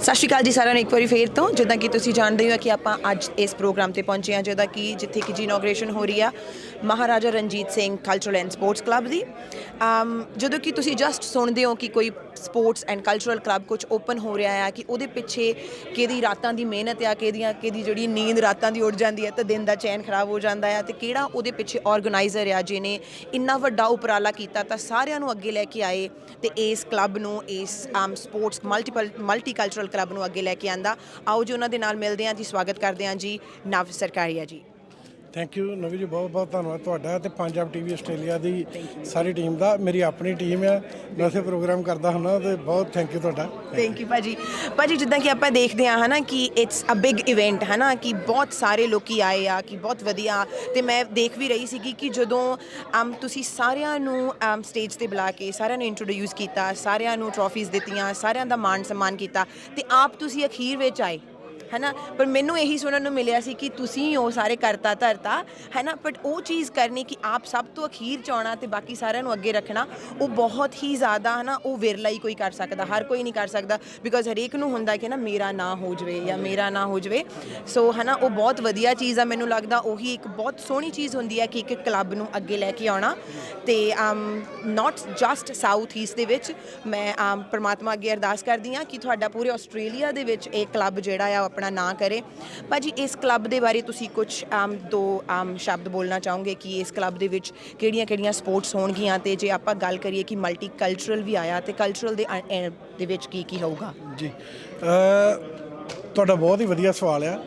ਸਤਿ ਸ਼੍ਰੀ ਅਕਾਲ ਜੀ ਸਾਰਿਆਂ ਨੂੰ, ਇੱਕ ਵਾਰੀ ਫੇਰ ਤੋਂ, ਜਿੱਦਾਂ ਕਿ ਤੁਸੀਂ ਜਾਣਦੇ ਹੋ ਕਿ ਆਪਾਂ ਅੱਜ ਇਸ ਪ੍ਰੋਗਰਾਮ ਤੇ ਪਹੁੰਚੇ ਹਾਂ ਜਿਹਦਾ ਕਿ ਜਿੱਥੇ ਕਿ ਜੀ ਇਨੋਗ੍ਰੇਸ਼ਨ ਹੋ ਰਹੀ ਆ Maharaja Ranjit Singh cultural and sports club the. Um, ਜਦੋਂ ਕਿ ਤੁਸੀਂ ਜਸਟ ਸੁਣਦੇ ਹੋ ਕਿ ਕੋਈ ਸਪੋਰਟਸ ਐਂਡ ਕਲਚਰਲ ਕਲੱਬ ਕੁਝ ਓਪਨ ਹੋ ਰਿਹਾ ਆ ਕਿ ਉਹਦੇ ਪਿੱਛੇ ਕਿਹਦੀ ਰਾਤਾਂ ਦੀ ਮਿਹਨਤ ਆ, ਕਿਹਦੀਆਂ, ਕਿਹਦੀ ਜਿਹੜੀ ਨੀਂਦ ਰਾਤਾਂ ਦੀ ਉੱਡ ਜਾਂਦੀ ਹੈ ਤੇ ਦਿਨ ਦਾ ਚੈਨ ਖਰਾਬ ਹੋ ਜਾਂਦਾ ਆ ਤੇ ਕਿਹੜਾ ਉਹਦੇ ਪਿੱਛੇ ਆਰਗੇਨਾਈਜ਼ਰ ਆ ਜਿਹਨੇ ਇੰਨਾ ਵੱਡਾ ਉਪਰਾਲਾ ਕੀਤਾ ਤਾਂ ਸਾਰਿਆਂ ਨੂੰ ਅੱਗੇ ਲੈ ਕੇ ਆਏ ਤੇ ਇਸ ਕਲੱਬ ਨੂੰ, ਇਸ, ਆਮ sports multiple multi cultural club ਨੂੰ ਅੱਗੇ ਲੈ ਕੇ ਆਂਦਾ। ਆਓ ਜੀ ਉਹਨਾਂ ਦੇ ਨਾਲ ਮਿਲਦੇ ਹਾਂ ਜੀ, ਸਵਾਗਤ ਕਰਦੇ ਹਾਂ ਜੀ ਨਵ ਸਰਕਾਰੀਆ ਜੀ। ਥੈਂਕ ਯੂ ਨਵੀ ਜੀ ਬਹੁਤ ਬਹੁਤ ਧੰਨਵਾਦ ਤੁਹਾਡਾ ਤੇ ਪੰਜਾਬ ਟੀਵੀ ਆਸਟ੍ਰੇਲੀਆ ਦੀ ਸਾਰੀ ਟੀਮ ਦਾ। ਮੇਰੀ ਆਪਣੀ ਟੀਮ ਹੈ ਮੈਂ ਉੱਥੇ ਪ੍ਰੋਗਰਾਮ ਕਰਦਾ ਹੁੰਦਾ ਤੇ ਬਹੁਤ ਥੈਂਕ ਯੂ ਤੁਹਾਡਾ। ਥੈਂਕ ਯੂ ਭਾਜੀ। ਭਾਜੀ, ਜਿੱਦਾਂ ਕਿ ਆਪਾਂ ਦੇਖਦੇ ਆ ਹਨਾ ਕਿ ਇਟਸ ਅ ਬਿਗ ਇਵੈਂਟ ਹਨਾ ਕਿ ਬਹੁਤ ਸਾਰੇ ਲੋਕੀ ਆਏ ਆ, ਕਿ ਬਹੁਤ ਵਧੀਆ। ਤੇ ਮੈਂ ਦੇਖ ਵੀ ਰਹੀ ਸੀਗੀ ਕਿ ਜਦੋਂ, ਅਮ, ਤੁਸੀਂ ਸਾਰਿਆਂ ਨੂੰ, ਅਮ ਸਟੇਜ ਤੇ ਬੁਲਾ ਕੇ ਸਾਰਿਆਂ ਨੂੰ ਇੰਟਰੋਡਿਊਸ ਕੀਤਾ, ਸਾਰਿਆਂ ਨੂੰ ਟਰੋਫੀਜ਼ ਦਿੱਤੀਆਂ, ਸਾਰਿਆਂ ਦਾ ਮਾਣ ਸਨਮਾਨ ਕੀਤਾ, ਤੇ ਆਪ ਤੁਸੀਂ ਅਖੀਰ ਵਿੱਚ ਆਏ। ਹੈਨਾ? ਪਰ ਮੈਨੂੰ ਇਹੀ ਸੁਣਨ ਨੂੰ ਮਿਲਿਆ ਸੀ ਕਿ ਤੁਸੀਂ ਉਹ ਸਾਰੇ ਕਰਤਾ ਧਰਤਾ ਹੈਨਾ? ਬਟ ਉਹ ਚੀਜ਼ ਕਰਨੀ ਕਿ ਆਪ ਸਭ ਤੋਂ ਅਖੀਰ ਚ ਆਉਣਾ ਤੇ ਬਾਕੀ ਸਾਰਿਆਂ ਨੂੰ ਅੱਗੇ ਰੱਖਣਾ ਉਹ ਬਹੁਤ ਹੀ ਜ਼ਿਆਦਾ ਹਨਾ? ਉਹ ਵਿਰਲਾ ਹੀ ਕੋਈ ਕਰ ਸਕਦਾ ਹਰ ਕੋਈ ਨਹੀਂ ਕਰ ਸਕਦਾ ਬਿਕੋਜ਼ ਹਰੇਕ ਨੂੰ ਹੁੰਦਾ ਕਿ ਨਾ ਮੇਰਾ ਨਾਂ ਹੋ ਜਵੇ ਜਾਂ ਮੇਰਾ ਨਾ ਹੋ ਜਵੇ। ਸੋ ਹਨਾ? ਉਹ ਬਹੁਤ ਵਧੀਆ ਚੀਜ਼ ਆ ਮੈਨੂੰ ਲੱਗਦਾ ਉਹੀ ਇੱਕ ਬਹੁਤ ਸੋਹਣੀ ਚੀਜ਼ ਹੁੰਦੀ ਹੈ ਕਿ ਇੱਕ ਕਲੱਬ ਨੂੰ ਅੱਗੇ ਲੈ ਕੇ ਆਉਣਾ। ਤੇ um not just south east ਦੇ ਵਿੱਚ ਮੈਂ um, ਪ੍ਰਮਾਤਮਾ ਅੱਗੇ ਅਰਦਾਸ ਕਰਦੀ ਹਾਂ ਕਿ ਤੁਹਾਡਾ ਪੂਰੇ ਆਸਟ੍ਰੇਲੀਆ ਦੇ ਵਿੱਚ ਇਹ ਕਲੱਬ ਜਿਹੜਾ ਆ ਆਪਣਾ ਨਾਂ ਕਰੇ। ਭਾਜੀ ਇਸ ਕਲੱਬ ਦੇ ਬਾਰੇ ਤੁਸੀਂ ਕੁਝ um, ਦੋ um, ਸ਼ਬਦ ਬੋਲਣਾ ਚਾਹੋਗੇ ਕਿ ਇਸ ਕਲੱਬ ਦੇ ਵਿੱਚ ਕਿਹੜੀਆਂ-ਕਿਹੜੀਆਂ ਸਪੋਰਟਸ ਹੋਣਗੀਆਂ? ਤੇ ਜੇ ਆਪਾਂ ਗੱਲ ਕਰੀਏ ਕਿ ਮਲਟੀ ਕਲਚਰਲ ਵੀ ਆਇਆ ਤੇ ਕਲਚਰਲ ਦੇ ਅ- ਅ- ਦੇ ਵਿੱਚ ਕੀ ਕੀ ਹੋਊਗਾ? ਜੀ। ਅ, ਤੁਹਾਡਾ ਬਹੁਤ ਹੀ ਵਧੀਆ ਸਵਾਲ ਆ।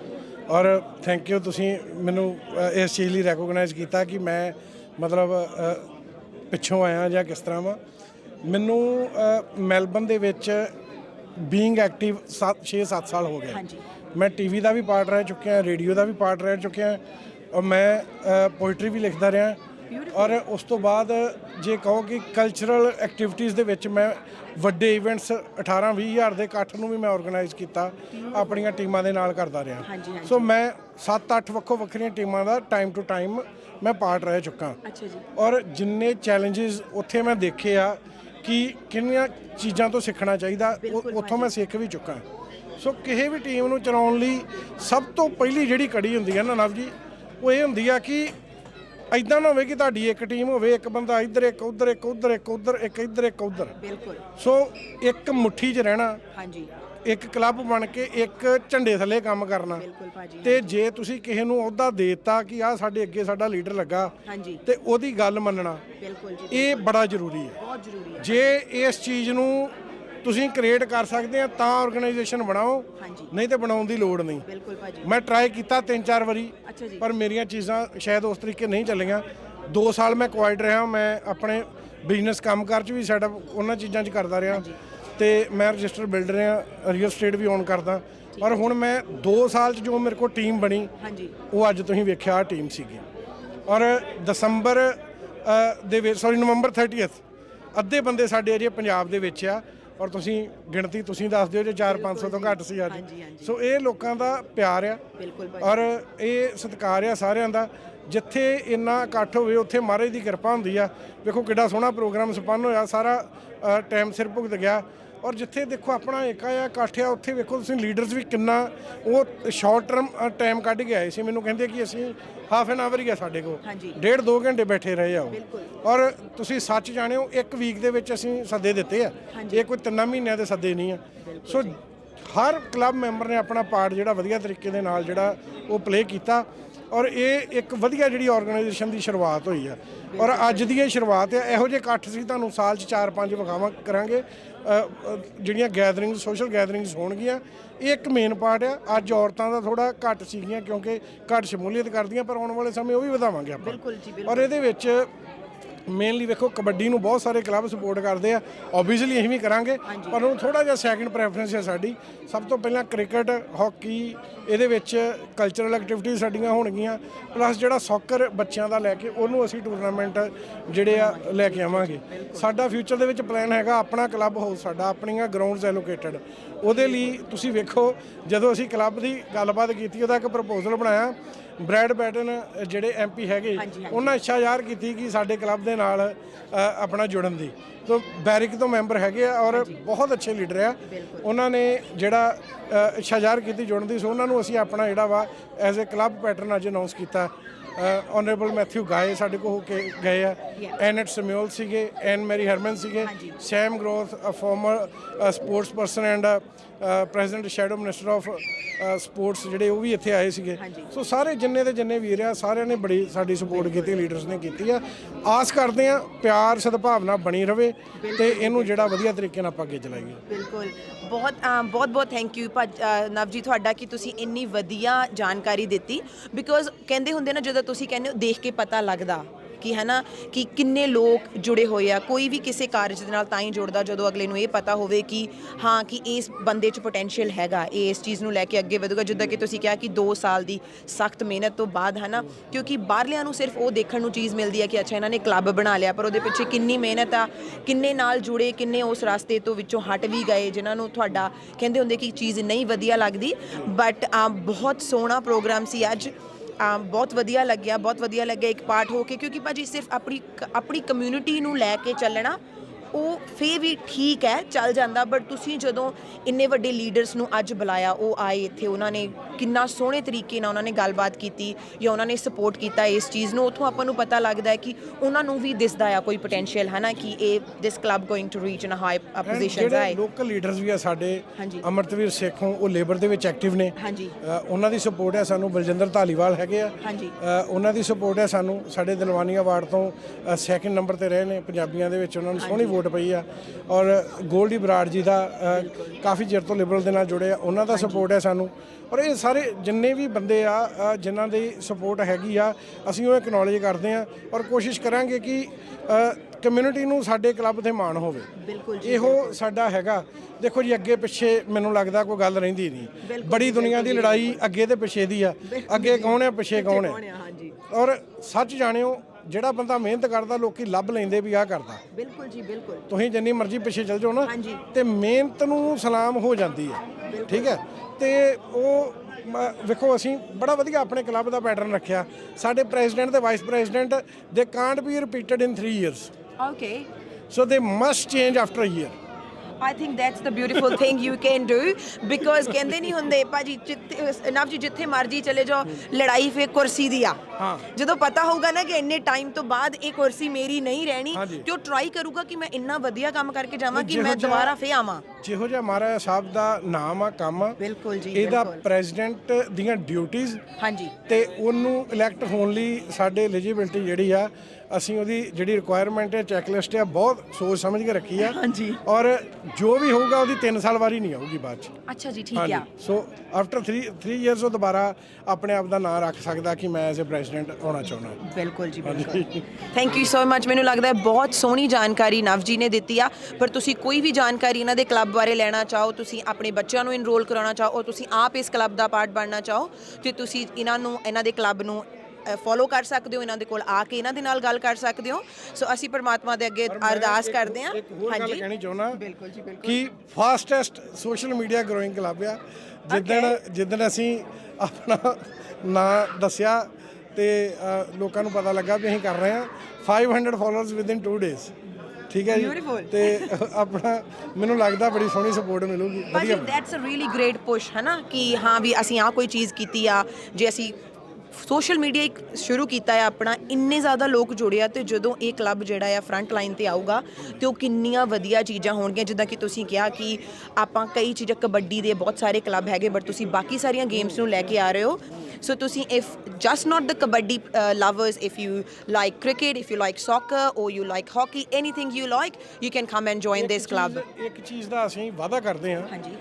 ਔਰ ਥੈਂਕ ਯੂ ਤੁਸੀਂ ਮੈਨੂੰ ਅ, ਇਸ ਚੀਜ਼ ਲਈ ਰੈਕੋਗਨਾਈਜ਼ ਕੀਤਾ ਕਿ ਮੈਂ ਮਤਲਬ ਅ, ਪਿੱਛੋਂ ਆਇਆ ਜਾਂ ਕਿਸ ਤਰ੍ਹਾਂ ਵਾ। ਮੈਨੂੰ ਅ, ਮੈਲਬਨ ਦੇ ਵਿੱਚ ਬੀਇੰਗ ਐਕਟਿਵ 6-7 ਸਾਲ ਹੋ ਗਏ। ਹਾਂਜੀ। ਮੈਂ ਟੀਵੀ ਦਾ ਵੀ ਪਾਰਟ ਰਹਿ ਚੁੱਕਿਆ ਰੇਡੀਓ ਦਾ ਵੀ ਪਾਰਟ ਰਹਿ ਚੁੱਕਿਆ ਔਰ ਮੈਂ ਪੋਇਟਰੀ ਵੀ ਲਿਖਦਾ ਰਿਹਾ ਔਰ ਉਸ ਤੋਂ ਬਾਅਦ ਜੇ ਕਹੋ ਕਿ ਕਲਚਰਲ ਐਕਟੀਵਿਟੀਜ਼ ਦੇ ਵਿੱਚ ਮੈਂ ਵੱਡੇ ਇਵੈਂਟਸ 18 20 ਹਜ਼ਾਰ ਦੇ ਇਕੱਠ ਨੂੰ ਵੀ ਮੈਂ ਆਰਗੇਨਾਈਜ਼ ਕੀਤਾ ਆਪਣੀਆਂ ਟੀਮਾਂ ਦੇ ਨਾਲ ਕਰਦਾ ਰਿਹਾ। ਸੋ ਮੈਂ 7-8 ਵੱਖੋ ਵੱਖਰੀਆਂ ਟੀਮਾਂ ਦਾ ਟਾਈਮ ਟੂ ਟਾਈਮ ਮੈਂ ਪਾਰਟ ਰਹਿ ਚੁੱਕਾ। ਔਰ ਜਿੰਨੇ ਚੈਲੰਜਸ ਉੱਥੇ ਮੈਂ ਦੇਖੇ ਆ ਕਿ ਕਿੰਨੀਆਂ ਚੀਜ਼ਾਂ ਤੋਂ ਸਿੱਖਣਾ ਚਾਹੀਦਾ ਉੱਥੋਂ ਮੈਂ ਸਿੱਖ ਵੀ ਚੁੱਕਾ। ਸੋ ਕਿਸੇ ਵੀ ਟੀਮ ਨੂੰ ਚਲਾਉਣ ਲਈ ਸਭ ਤੋਂ ਪਹਿਲੀ ਜਿਹੜੀ ਕੜੀ ਹੁੰਦੀ ਹੈ ਨਾ ਨਵ ਜੀ ਉਹ ਇਹ ਹੁੰਦੀ ਆ ਕਿ ਐਦਾਂ ਨਾ ਹੋਵੇ ਕਿ ਤੁਹਾਡੀ ਇੱਕ ਟੀਮ ਹੋਵੇ ਇੱਕ ਬੰਦਾ ਇੱਧਰ ਇੱਕ ਉੱਧਰ ਇੱਕ ਉੱਧਰ ਇੱਕ ਉੱਧਰ ਇੱਕ ਇੱਧਰ ਇੱਕ ਉੱਧਰ। ਬਿਲਕੁਲ। ਸੋ ਇੱਕ ਮੁੱਠੀ 'ਚ ਰਹਿਣਾ ਹਾਂਜੀ। ਇੱਕ ਕਲੱਬ ਬਣ ਕੇ ਇੱਕ ਝੰਡੇ ਥੱਲੇ ਕੰਮ ਕਰਨਾ। ਬਿਲਕੁਲ ਭਾਜੀ ਤੇ ਜੇ ਤੁਸੀਂ ਕਿਸੇ ਨੂੰ ਅਹੁਦਾ ਦੇਤਾ ਕਿ ਆ ਸਾਡੇ ਅੱਗੇ ਸਾਡਾ ਲੀਡਰ ਲੱਗਾ ਹਾਂਜੀ। ਤੇ ਉਹਦੀ ਗੱਲ ਮੰਨਣਾ ਬਿਲਕੁਲ ਜੀ ਇਹ ਬੜਾ ਜ਼ਰੂਰੀ ਹੈ। ਬਹੁਤ ਜ਼ਰੂਰੀ ਹੈ। ਜੇ ਇਸ ਚੀਜ਼ ਨੂੰ ਤੁਸੀਂ ਕ੍ਰੀਏਟ ਕਰ ਸਕਦੇ ਆ ਤਾਂ ਆਰਗੇਨਾਈਜੇਸ਼ਨ ਬਣਾਓ। ਹਾਂਜੀ। ਨਹੀਂ ਤੇ ਬਣਾਉਣ ਦੀ ਲੋੜ ਨਹੀਂ। ਬਿਲਕੁਲ ਭਾਜੀ। ਮੈਂ ਟਰਾਈ ਕੀਤਾ ਤਿੰਨ ਚਾਰ ਵਾਰੀ ਅੱਛਾ ਜੀ। ਪਰ ਮੇਰੀਆਂ ਚੀਜ਼ਾਂ ਸ਼ਾਇਦ ਉਸ ਤਰੀਕੇ ਨਹੀਂ ਚੱਲੀਆਂ। 2 ਸਾਲ ਮੈਂ ਕੁਆਇਟ ਰਿਹਾ ਮੈਂ ਆਪਣੇ ਬਿਜ਼ਨਸ ਕੰਮਕਾਰ 'ਚ ਵੀ ਸੈਟਅਪ ਉਹਨਾਂ ਚੀਜ਼ਾਂ 'ਚ ਕਰਦਾ ਰਿਹਾ। ਤੇ ਮੈਂ ਰਜਿਸਟਰ ਬਿਲਡਰ ਆ ਰੀਅਲ ਸਟੇਟ ਵੀ ਓਨ ਕਰਦਾ। ਪਰ ਹੁਣ ਮੈਂ 2 ਸਾਲ 'ਚ ਜੋ ਮੇਰੇ ਕੋਲ ਟੀਮ ਬਣੀ ਹਾਂਜੀ। ਉਹ ਅੱਜ ਤੁਸੀਂ ਵੇਖਿਆ ਆ ਟੀਮ ਸੀਗੀ। ਔਰ ਦਸੰਬਰ ਦੇ ਵਿੱਚ ਸੌਰੀ ਨਵੰਬਰ 30th ਅੱਧੇ ਬੰਦੇ ਸਾਡੇ ਅਜੇ ਪੰਜਾਬ ਦੇ ਵਿੱਚ ਆ। ਔਰ ਤੁਸੀਂ ਗਿਣਤੀ ਤੁਸੀਂ ਦੱਸ ਦਿਓ ਜੇ 4-500 ਤੋਂ ਘੱਟ ਸੀ ਅੱਜ। ਸੋ ਇਹ ਲੋਕਾਂ ਦਾ ਪਿਆਰ ਆ। ਔਰ ਇਹ ਸਤਿਕਾਰ ਆ ਸਾਰਿਆਂ ਦਾ। ਜਿੱਥੇ ਇੰਨਾ ਇਕੱਠ ਹੋਵੇ ਉੱਥੇ ਮਹਾਰਾਜ ਦੀ ਕਿਰਪਾ ਹੁੰਦੀ ਆ। ਵੇਖੋ ਕਿੱਡਾ ਸੋਹਣਾ ਪ੍ਰੋਗਰਾਮ ਸੰਪੰਨ ਹੋਇਆ। ਸਾਰਾ ਟਾਈਮ ਸਿਰ ਭੁਗਤ ਗਿਆ। ਔਰ ਜਿੱਥੇ ਦੇਖੋ ਆਪਣਾ ਏਕਾ ਆ ਇਕੱਠ ਆ ਉੱਥੇ ਵੇਖੋ ਤੁਸੀਂ ਲੀਡਰਸ ਵੀ ਕਿੰਨਾ ਉਹ ਸ਼ਾਰਟ ਟਰਮ ਟਾਈਮ ਕੱਢ ਕੇ ਆਏ ਸੀ। ਮੈਨੂੰ ਕਹਿੰਦੇ ਕਿ ਅਸੀਂ ਹਾਫ ਐਨ ਆਵਰ ਹੀ ਆ ਸਾਡੇ ਕੋਲ। ਡੇਢ ਦੋ ਘੰਟੇ ਬੈਠੇ ਰਹੇ ਆ ਉਹ। ਔਰ ਤੁਸੀਂ ਸੱਚ ਜਾਣਿਓ ਇੱਕ ਵੀਕ ਦੇ ਵਿੱਚ ਅਸੀਂ ਸੱਦੇ ਦਿੱਤੇ ਆ। ਇਹ ਕੋਈ ਤਿੰਨਾਂ ਮਹੀਨਿਆਂ ਦੇ ਸੱਦੇ ਨਹੀਂ ਆ। ਸੋ ਹਰ ਕਲੱਬ ਮੈਂਬਰ ਨੇ ਆਪਣਾ ਪਾਰਟ ਜਿਹੜਾ ਵਧੀਆ ਤਰੀਕੇ ਦੇ ਨਾਲ ਜਿਹੜਾ ਉਹ ਪਲੇ ਕੀਤਾ। ਔਰ ਇਹ ਇੱਕ ਵਧੀਆ ਜਿਹੜੀ ਆਰਗੇਨਾਈਜੇਸ਼ਨ ਦੀ ਸ਼ੁਰੂਆਤ ਹੋਈ ਆ। ਔਰ ਅੱਜ ਦੀ ਇਹ ਸ਼ੁਰੂਆਤ ਆ ਇਹੋ ਜਿਹੇ ਇਕੱਠ ਸੀ ਤੁਹਾਨੂੰ ਸਾਲ 'ਚ 4-5 ਵਿਖਾਵਾਂ ਕਰਾਂਗੇ। ਜਿਹੜੀਆਂ ਗੈਦਰਿੰਗਸ ਸੋਸ਼ਲ ਗੈਦਰਿੰਗਸ ਹੋਣਗੀਆਂ ਇਹ ਇੱਕ ਮੇਨ ਪਾਰਟ ਆ। ਅੱਜ ਔਰਤਾਂ ਦਾ ਥੋੜਾ ਘੱਟ ਸੀਗੀਆਂ ਕਿਉਂਕਿ ਘੱਟ ਸ਼ਮੂਲੀਅਤ ਕਰਦੀਆਂ ਪਰ ਆਉਣ ਵਾਲੇ ਸਮੇਂ ਉਹ ਵੀ ਵਧਾਵਾਂਗੇ ਆਪਾਂ। ਬਿਲਕੁਲ ਜੀ ਔਰ ਇਹਦੇ ਵਿੱਚ ਮੇਨਲੀ ਵੇਖੋ ਕਬੱਡੀ ਨੂੰ ਬਹੁਤ ਸਾਰੇ ਕਲੱਬ ਸਪੋਰਟ ਕਰਦੇ ਆ। ਆਬਵੀਅਸਲੀ ਅਸੀਂ ਵੀ ਕਰਾਂਗੇ ਪਰ ਉਹ ਥੋੜਾ ਜਿਹਾ ਸੈਕਿੰਡ ਪ੍ਰੈਫਰੈਂਸ ਹੈ ਸਾਡੀ। ਸਭ ਤੋਂ ਪਹਿਲਾਂ ਕ੍ਰਿਕਟ ਹਾਕੀ ਇਹਦੇ ਵਿੱਚ ਕਲਚਰਲ ਐਕਟੀਵਿਟੀਜ਼ ਸਾਡੀਆਂ ਹੋਣਗੀਆਂ ਪਲੱਸ ਜਿਹੜਾ ਸੌਕਰ ਬੱਚਿਆਂ ਦਾ ਲੈ ਕੇ ਉਹਨੂੰ ਅਸੀਂ ਟੂਰਨਾਮੈਂਟ ਜਿਹੜੇ ਆ ਲੈ ਕੇ ਆਵਾਂਗੇ। ਸਾਡਾ ਫਿਊਚਰ ਦੇ ਵਿੱਚ ਪਲਾਨ ਹੈਗਾ ਆਪਣਾ ਕਲੱਬ ਹਾਊਸ ਸਾਡਾ ਆਪਣੀਆਂ ਗਰਾਊਂਡਸ ਐਲੋਕੇਟਡ ਉਹਦੇ ਲਈ ਤੁਸੀਂ ਵੇਖੋ ਜਦੋਂ ਅਸੀਂ ਕਲੱਬ ਦੀ ਗੱਲਬਾਤ ਕੀਤੀ ਉਹਦਾ ਇੱਕ ਪ੍ਰਪੋਜ਼ਲ ਬਣਾਇਆ। ਬ੍ਰੈਡ ਬੈਟਨ ਜਿਹੜੇ ਐਮਪੀ ਹੈਗੇ ਉਹਨਾਂ ਇੱਛਾ ਜ਼ਾਹਰ ਕੀਤੀ ਕਿ ਸਾਡੇ ਕਲੱਬ ਦੇ ਨਾਲ ਆਪਣਾ ਜੁੜਨ ਦੀ। ਤੋਂ ਬੈਰਿਕ ਤੋਂ ਮੈਂਬਰ ਹੈਗੇ ਆ ਔਰ ਬਹੁਤ ਅੱਛੇ ਲੀਡਰ ਆ। ਉਹਨਾਂ ਨੇ ਜਿਹੜਾ ਇੱਛਾ ਜ਼ਾਹਰ ਕੀਤੀ ਜੁੜਨ ਦੀ ਸੋ ਉਹਨਾਂ ਨੂੰ ਅਸੀਂ ਆਪਣਾ ਜਿਹੜਾ ਵਾ ਐਜ਼ ਅ ਕਲੱਬ ਪੈਟਰਨ ਅੱਜ ਅਨਾਉਂਸ ਕੀਤਾ। ਆਨਰੇਬਲ ਮੈਥਿਊ ਗਾਏ ਸਾਡੇ ਕੋਲ ਹੋ ਕੇ ਗਏ ਆ। ਐਨਟ ਸਮਿਓਲ ਸੀਗੇ ਐਨ ਮੈਰੀ ਹਰਮਨ ਸੀਗੇ। Sam Groth former sports person and president shadow minister of sports ਜਿਹੜੇ ਉਹ ਵੀ ਇੱਥੇ ਆਏ ਸੀਗੇ। ਸੋ ਸਾਰੇ ਜਿੰਨੇ ਦੇ ਜਿੰਨੇ ਵੀਰ ਆ ਸਾਰਿਆਂ ਨੇ ਬੜੀ ਸਾਡੀ ਸਪੋਰਟ ਕੀਤੀ ਲੀਡਰਸ ਨੇ ਕੀਤੀ ਆ। ਆਸ ਕਰਦੇ ਆ ਪਿਆਰ ਸਦਭਾਵਨਾ ਬਣੀ ਰਵੇ ਤੇ ਇਹਨੂੰ ਜਿਹੜਾ ਵਧੀਆ ਤਰੀਕੇ ਨਾਲ ਆਪਾਂ ਅੱਗੇ ਚਲਾਈਏ। ਬਿਲਕੁਲ। ਬਹੁਤ ਬਹੁਤ ਬਹੁਤ ਥੈਂਕ ਯੂ ਨਵਜੀ ਤੁਹਾਡਾ ਕਿ ਤੁਸੀਂ ਇੰਨੀ ਵਧੀਆ ਜਾਣਕਾਰੀ ਦਿੱਤੀ। ਬਿਕੋਜ਼ ਕਹਿੰਦੇ ਹੁੰਦੇ ਨਾ ਜਦੋਂ ਤੁਸੀਂ ਕਹਿੰਦੇ ਹੋ, ਦੇਖ ਕੇ ਪਤਾ ਲੱਗਦਾ ਕਿ ਹੈ ਨਾ, ਕਿ ਕਿੰਨੇ ਲੋਕ ਜੁੜੇ ਹੋਏ ਆ। ਕੋਈ ਵੀ ਕਿਸੇ ਕਾਰਜ ਦੇ ਨਾਲ ਤਾਂ ਹੀ ਜੁੜਦਾ ਜਦੋਂ ਅਗਲੇ ਨੂੰ ਇਹ ਪਤਾ ਹੋਵੇ ਕਿ ਹਾਂ, ਕਿ ਇਸ ਬੰਦੇ 'ਚ ਪੋਟੈਂਸ਼ੀਅਲ ਹੈਗਾ, ਇਹ ਇਸ ਚੀਜ਼ ਨੂੰ ਲੈ ਕੇ ਅੱਗੇ ਵਧੂਗਾ। ਜਿੱਦਾਂ ਕਿ ਤੁਸੀਂ ਕਿਹਾ ਕਿ 2 ਸਾਲ ਦੀ ਸਖਤ ਮਿਹਨਤ ਤੋਂ ਬਾਅਦ, ਹੈ ਨਾ, ਕਿਉਂਕਿ ਬਾਹਰਲਿਆਂ ਨੂੰ ਸਿਰਫ ਉਹ ਦੇਖਣ ਨੂੰ ਚੀਜ਼ ਮਿਲਦੀ ਹੈ ਕਿ ਅੱਛਾ, ਇਹਨਾਂ ਨੇ ਕਲੱਬ ਬਣਾ ਲਿਆ, ਪਰ ਉਹਦੇ ਪਿੱਛੇ ਕਿੰਨੀ ਮਿਹਨਤ ਆ, ਕਿੰਨੇ ਨਾਲ ਜੁੜੇ, ਕਿੰਨੇ ਉਸ ਰਸਤੇ ਤੋਂ ਵਿੱਚੋਂ ਹਟ ਵੀ ਗਏ, ਜਿਨ੍ਹਾਂ ਨੂੰ ਤੁਹਾਡਾ ਕਹਿੰਦੇ ਹੁੰਦੇ ਕਿ ਚੀਜ਼ ਨਹੀਂ ਵਧੀਆ ਲੱਗਦੀ। ਬਟ ਬਹੁਤ ਸੋਹਣਾ ਪ੍ਰੋਗਰਾਮ ਸੀ ਅੱਜ। ਬਹੁਤ ਵਧੀਆ ਲੱਗਿਆ, ਬਹੁਤ ਵਧੀਆ ਲੱਗਿਆ ਇੱਕ ਪਾਰਟ ਹੋ ਕੇ, ਕਿਉਂਕਿ ਭਾਜੀ ਸਿਰਫ ਆਪਣੀ ਕ- ਆਪਣੀ ਕਮਿਊਨਿਟੀ ਨੂੰ ਲੈ ਕੇ ਚੱਲਣਾ ਉਹ ਫੇ ਵੀ ਠੀਕ ਹੈ ਚੱਲ ਜਾਂਦਾ ਬਟ ਤੁਸੀਂ ਜਦੋਂ ਇੰਨੇ ਵੱਡੇ ਲੀਡਰਸ ਨੂੰ ਅੱਜ ਬੁਲਾਇਆ ਉਹ ਆਏ ਇੱਥੇ ਉਹਨਾਂ ਨੇ ਕਿੰਨਾ ਸੋਹਣੇ ਤਰੀਕੇ ਨਾਲ ਉਹਨਾਂ ਨੇ ਗੱਲਬਾਤ ਕੀਤੀ ਜਾਂ ਉਹਨਾਂ ਨੇ ਸਪੋਰਟ ਕੀਤਾ ਇਸ ਚੀਜ਼ ਨੂੰ ਉਥੋਂ ਆਪਾਂ ਨੂੰ ਪਤਾ ਲੱਗਦਾ ਹੈ ਕਿ ਉਹਨਾਂ ਨੂੰ ਵੀ ਦਿਸਦਾ ਆ ਕੋਈ ਪੋਟੈਂਸ਼ੀਅਲ ਹੈ ਨਾ ਕਿ ਇਹ this club going to reach in a high position ਜਿਹੜੇ ਲੋਕਲ ਲੀਡਰਸ ਵੀ ਆ ਸਾਡੇ। ਅਮਰਤਵੀਰ ਸੇਖੋਂ ਉਹ ਲੇਬਰ ਦੇ ਵਿੱਚ ਐਕਟਿਵ ਨੇ। ਉਹਨਾਂ ਦੀ ਸਪੋਰਟ ਹੈ ਸਾਨੂੰ ਬਲਜਿੰਦਰ ਧਾਲੀਵਾਲ ਹੈਗੇ ਆ। ਉਹਨਾਂ ਦੀ ਸਪੋਰਟ ਹੈ ਸਾਨੂੰ ਸਾਡੇ ਦਿਲਵਾਨੀ ਅਵਾਰਡ ਤੋਂ ਸੈਕਿੰਡ ਨੰਬਰ ਤੇ ਰਹੇ ਨੇ ਪੰਜਾਬੀਆਂ ਦੇ ਵਿੱਚ ਉਹਨਾਂ ਨੂੰ ਸੋਹਣੀ ਵੋਟ ਪਈ ਆ। ਔਰ ਗੋਲਡੀ ਬਰਾੜ ਜੀ ਦਾ ਕਾਫੀ ਚਿਰ ਤੋਂ ਲਿਬਰਲ ਦੇ ਨਾਲ ਜੁੜੇ ਆ। ਉਹਨਾਂ ਦਾ ਸਪੋਰਟ ਹੈ ਸਾਨੂੰ। ਔਰ ਇਹ ਸਾਰੇ ਜਿੰਨੇ ਵੀ ਬੰਦੇ ਆ ਜਿਨ੍ਹਾਂ ਦੀ ਸਪੋਰਟ ਹੈਗੀ ਆ ਅਸੀਂ ਉਹ ਐਕਨੋਲਜ ਕਰਦੇ ਆ ਔਰ ਕੋਸ਼ਿਸ਼ ਕਰਾਂਗੇ ਕਿ ਕਮਿਊਨਿਟੀ ਨੂੰ ਸਾਡੇ ਕਲੱਬ ਤੇ ਮਾਣ ਹੋਵੇ। ਬਿਲਕੁਲ ਇਹੋ ਸਾਡਾ ਹੈਗਾ। ਦੇਖੋ ਜੀ ਅੱਗੇ ਪਿੱਛੇ ਮੈਨੂੰ ਲੱਗਦਾ ਕੋਈ ਗੱਲ ਰਹਿੰਦੀ ਨਹੀਂ। ਬੜੀ ਦੁਨੀਆ ਦੀ ਲੜਾਈ ਅੱਗੇ ਤੇ ਪਿੱਛੇ ਦੀ ਆ। ਅੱਗੇ ਕੌਣ ਹੈ ਪਿੱਛੇ ਕੌਣ ਹੈ ਔਰ ਸੱਚ ਜਾਣਿਓ ਜਿਹੜਾ ਬੰਦਾ ਮਿਹਨਤ ਕਰਦਾ ਲੋਕੀ ਲੱਭ ਲੈਂਦੇ ਵੀ ਆਹ ਕਰਦਾ। ਬਿਲਕੁਲ ਜੀ ਬਿਲਕੁਲ। ਤੁਸੀਂ ਜਿੰਨੀ ਮਰਜ਼ੀ ਪਿੱਛੇ ਚਲ ਜਾਓ ਨਾ ਹਾਂਜੀ। ਤੇ ਮਿਹਨਤ ਨੂੰ ਸਲਾਮ ਹੋ ਜਾਂਦੀ ਹੈ। ਠੀਕ ਹੈ? ਤੇ ਉਹ ਮ- ਵੇਖੋ ਅਸੀਂ ਬੜਾ ਵਧੀਆ ਆਪਣੇ ਕਲੱਬ ਦਾ ਪੈਟਰਨ ਰੱਖਿਆ। ਸਾਡੇ ਪ੍ਰੈਜ਼ੀਡੈਂਟ ਤੇ vice president they can't be repeated in 3 years okay so they must change after a year I think that's the beautiful thing you can do because ਕਹਿੰਦੇ ਨਹੀਂ ਹੁੰਦੇ ਭਾਜੀ ਜਿੱਥੇ ਨਵ ਜੀ ਜਿੱਥੇ ਮਰਜ਼ੀ ਚਲੇ ਜਾਓ ਲੜਾਈ ਫੇ ਕੁਰਸੀ ਦੀ ਆ। ਜਦੋਂ ਪਤਾ ਹੋਊਗਾ ਨਾ ਕਿ ਇੰਨੇ ਟਾਈਮ ਤੋਂ ਬਾਅਦ ਇਹ ਕੁਰਸੀ ਮੇਰੀ ਨਹੀਂ ਰਹਿਣੀ। ਤੇ ਉਹ ਟਰਾਈ ਕਰੂਗਾ ਕਿ ਮੈਂ ਇੰਨਾ ਵਧੀਆ ਕੰਮ ਕਰਕੇ ਜਾਵਾਂ ਕਿ ਮੈਂ ਦੁਬਾਰਾ ਫੇ ਆਵਾਂ ਜਿਹੋ ਜਿਹਾ ਮਹਾਰਾਜ ਸਾਹਿਬ ਦਾ ਨਾਮ ਆ ਕੰਮ ਬਿਲਕੁਲ ਜੀ ਇਹਦਾ ਪ੍ਰੈਜ਼ੀਡੈਂਟ ਦੀਆਂ ਡਿਊਟੀਆਂ ਹਾਂਜੀ ਤੇ ਉਹਨੂੰ ਇਲੈਕਟ ਹੋਣ ਲਈ ਸਾਡੇ ਐਲੀਜੀਬਿਲਟੀ ਜਿਹੜੀ ਆ ਅਸੀਂ ਉਹਦੀ ਜਿਹੜੀ ਰਿਕੁਆਇਰਮੈਂਟ ਹੈ ਚੈੱਕਲਿਸਟ ਆ ਬਹੁਤ ਸੋਚ ਸਮਝ ਕੇ ਰੱਖੀ ਆ। ਹਾਂਜੀ। ਔਰ ਜੋ ਵੀ ਹੋਊਗਾ ਉਹਦੀ 3 ਸਾਲ ਵਾਰੀ ਨਹੀਂ ਆਊਗੀ ਬਾਅਦ ਚ। ਅੱਛਾ ਜੀ ਠੀਕ ਆ। ਸੋ ਆਫਟਰ 3 3 ਇਅਰਸ ਉਹ ਦੁਬਾਰਾ ਆਪਣੇ ਆਪ ਦਾ ਨਾਮ ਰੱਖ ਸਕਦਾ ਕਿ ਮੈਂ ਐਜ਼ ਅ ਪ੍ਰੈਜ਼ੀਡੈਂਟ ਹੋਣਾ ਚਾਹੁੰਦਾ ਬਿਲਕੁਲ ਜੀ ਬਿਲਕੁਲ। ਥੈਂਕ ਯੂ ਸੋ ਮੱਚ ਮੈਨੂੰ ਲੱਗਦਾ ਹੈ ਬਹੁਤ ਸੋਹਣੀ ਜਾਣਕਾਰੀ ਨਵ ਜੀ ਨੇ ਦਿੱਤੀ ਆ। ਪਰ ਤੁਸੀਂ ਕੋਈ ਵੀ ਜਾਣਕਾਰੀ ਇਹਨਾਂ ਦੇ ਕਲੱਬ ਬਾਰੇ ਲੈਣਾ ਚਾਹੋ ਤੁਸੀਂ ਆਪਣੇ ਬੱਚਿਆਂ ਨੂੰ ਇਨਰੋਲ ਕਰਾਉਣਾ ਚਾਹੋ ਔਰ ਤੁਸੀਂ ਆਪ ਇਸ ਕਲੱਬ ਦਾ ਪਾਰਟ ਬਣਨਾ ਚਾਹੋ ਤੇ ਤੁਸੀਂ ਇਹਨਾਂ ਨੂੰ ਇਹਨਾਂ ਦੇ ਕਲੱਬ ਨੂੰ ਫੋਲੋ ਕਰ ਸਕਦੇ ਹੋ ਇਹਨਾਂ ਦੇ ਕੋਲ ਆ ਕੇ ਇਹਨਾਂ ਦੇ ਨਾਲ ਗੱਲ ਕਰ ਸਕਦੇ ਹੋ। ਸੋ ਅਸੀਂ ਪਰਮਾਤਮਾ ਦੇ ਅੱਗੇ ਅਰਦਾਸ ਕਰਦੇ ਹਾਂ। ਕਹਿਣੀ ਚਾਹੁੰਦਾ ਬਿਲਕੁਲ ਜੀ ਬਿਲਕੁਲ। ਕਿ fastest social media growing club ਆ। ਜਿੱਦਣ ਜਿੱਦਣ ਅਸੀਂ ਆਪਣਾ ਨਾਂ ਦੱਸਿਆ ਤੇ ਲੋਕਾਂ ਨੂੰ ਪਤਾ ਲੱਗਾ ਵੀ ਅਸੀਂ ਕਰ ਰਹੇ ਹਾਂ। 500 ਫਾਲੋਅਰਸ ਵਿਦਿਨ 2 ਡੇਜ਼ ਠੀਕ ਹੈ. ਜੀ? ਤੇ ਆਪਣਾ ਮੈਨੂੰ ਲੱਗਦਾ ਬੜੀ ਸੋਹਣੀ ਸਪੋਰਟ ਮਿਲੂਗੀ। ਵਧੀਆ that's a really great push ਹੈ ਨਾ ਕਿ ਹਾਂ ਵੀ ਅਸੀਂ ਆ ਕੋਈ ਚੀਜ਼ ਕੀਤੀ ਆ ਜੇ ਅਸੀਂ ਸੋਸ਼ਲ ਮੀਡੀਆ ਇੱਕ ਸ਼ੁਰੂ ਕੀਤਾ ਹੈ ਆਪਣਾ ਇੰਨੇ ਜ਼ਿਆਦਾ ਲੋਕ ਜੁੜੇ ਆ ਤੇ ਜਦੋਂ ਇਹ ਕਲੱਬ ਜਿਹੜਾ ਆ ਫਰੰਟ ਲਾਈਨ ਤੇ ਆਊਗਾ ਤੇ ਉਹ ਕਿੰਨੀਆਂ ਵਧੀਆ ਚੀਜ਼ਾਂ ਹੋਣਗੀਆਂ ਜਿੱਦਾਂ ਕਿ ਤੁਸੀਂ ਕਿਹਾ ਕਿ ਆਪਾਂ ਕਈ ਚੀਜ਼ਾਂ ਕਬੱਡੀ ਦੇ ਬਹੁਤ ਸਾਰੇ ਕਲੱਬ ਹੈਗੇ ਬਟ ਤੁਸੀਂ ਬਾਕੀ ਸਾਰੀਆਂ ਗੇਮਸ ਨੂੰ ਲੈ ਕੇ ਆ ਰਹੇ ਹੋ। ਸੋ ਤੁਸੀਂ if just not the kabaddi lovers if you like cricket if you like soccer you like hockey anything you like you can come and join this club. ਚੀਜ਼- ਇੱਕ ਚੀਜ਼ ਦਾ ਅਸੀਂ ਵਾਅਦਾ ਕਰਦੇ ਹਾਂ। ਹਾਂਜੀ।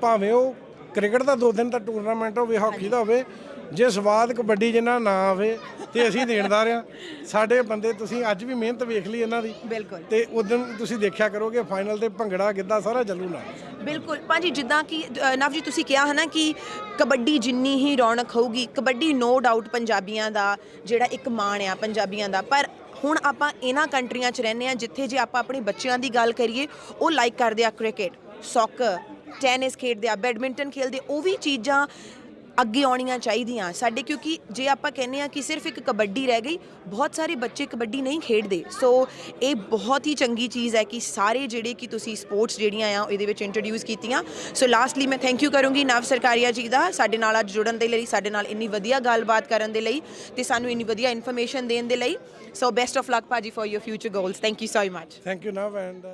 ਭਾਵੇਂ ਉਹ ਕ੍ਰਿਕਟ ਦਾ ਦੋ ਦਿਨ ਦਾ ਟੂਰਨਾਮੈਂਟ ਹੋਵੇ ਹਾਕੀ ਦਾ ਹੋਵੇ ਜੇ ਸਵਾਦ ਕਬੱਡੀ ਜਿੰਨਾ ਨਾ ਆਵੇ ਤੇ ਅਸੀਂ ਦੇਣਦਾਰ ਆ ਸਾਡੇ ਬੰਦੇ ਤੁਸੀਂ ਅੱਜ ਵੀ ਮਿਹਨਤ ਵੇਖ ਲਈ ਇਹਨਾਂ ਦੀ। ਬਿਲਕੁਲ। ਤੇ ਉਦੋਂ ਤੁਸੀਂ ਦੇਖਿਆ ਕਰੋਗੇ ਫਾਈਨਲ ਤੇ ਭੰਗੜਾ ਗਿੱਧਾ ਸਾਰਾ ਚੱਲੂ ਨਾਲ ਬਿਲਕੁਲ। ਭਾਜੀ ਜਿੱਦਾਂ ਕਿ ਨਵ ਜੀ ਤੁਸੀਂ ਕਿਹਾ ਹੈ ਨਾ ਕਿ ਕਬੱਡੀ ਜਿੰਨੀ ਹੀ ਰੌਣਕ ਹੋਊਗੀ ਕਬੱਡੀ ਨੋ ਡਾਊਟ ਪੰਜਾਬੀਆਂ ਦਾ ਜਿਹੜਾ ਇੱਕ ਮਾਣ ਆ ਪੰਜਾਬੀਆਂ ਦਾ। ਪਰ ਹੁਣ ਆਪਾਂ ਇਹਨਾਂ ਕੰਟਰੀਆਂ 'ਚ ਰਹਿੰਦੇ ਆ ਜਿੱਥੇ ਜੇ ਆਪਾਂ ਆਪਣੇ ਬੱਚਿਆਂ ਦੀ ਗੱਲ ਕਰੀਏ ਉਹ ਲਾਈਕ ਕਰਦੇ ਆ ਕ੍ਰਿਕਟ ਸੌਕਰ ਟੈਨਿਸ ਖੇਡਦੇ ਆ ਬੈਡਮਿੰਟਨ ਖੇਡਦੇ ਉਹ ਵੀ ਚੀਜ਼ਾਂ ਅੱਗੇ ਆਉਣੀਆਂ ਚਾਹੀਦੀਆਂ ਸਾਡੇ, ਕਿਉਂਕਿ ਜੇ ਆਪਾਂ ਕਹਿੰਦੇ ਆ ਕਿ ਸਿਰਫ ਇੱਕ ਕਬੱਡੀ ਰਹਿ ਗਈ, ਬਹੁਤ ਸਾਰੇ ਬੱਚੇ ਕਬੱਡੀ ਨਹੀਂ ਖੇਡਦੇ। ਸੋ ਇਹ ਬਹੁਤ ਹੀ ਚੰਗੀ ਚੀਜ਼ ਹੈ ਕਿ ਸਾਰੇ ਜਿਹੜੇ ਕਿ ਤੁਸੀਂ ਸਪੋਰਟਸ ਜਿਹੜੀਆਂ ਆ, ਇਹਦੇ ਵਿੱਚ ਇੰਟਰੋਡਿਊਸ ਕੀਤੀਆਂ। ਸੋ ਲਾਸਟਲੀ ਮੈਂ ਥੈਂਕ ਯੂ ਕਰੂੰਗੀ ਨਵ ਸਰਕਾਰੀਆ ਜੀ ਦਾ, ਸਾਡੇ ਨਾਲ ਅੱਜ ਜੁੜਨ ਦੇ ਲਈ, ਸਾਡੇ ਨਾਲ ਇੰਨੀ ਵਧੀਆ ਗੱਲਬਾਤ ਕਰਨ ਦੇ ਲਈ ਤੇ ਸਾਨੂੰ ਇੰਨੀ ਵਧੀਆ ਇਨਫੋਰਮੇਸ਼ਨ ਦੇਣ ਦੇ ਲਈ। ਸੋ ਬੈਸਟ ਆਫ ਲੱਕ ਭਾਜੀ for your future goals thank you so much thank you Nav and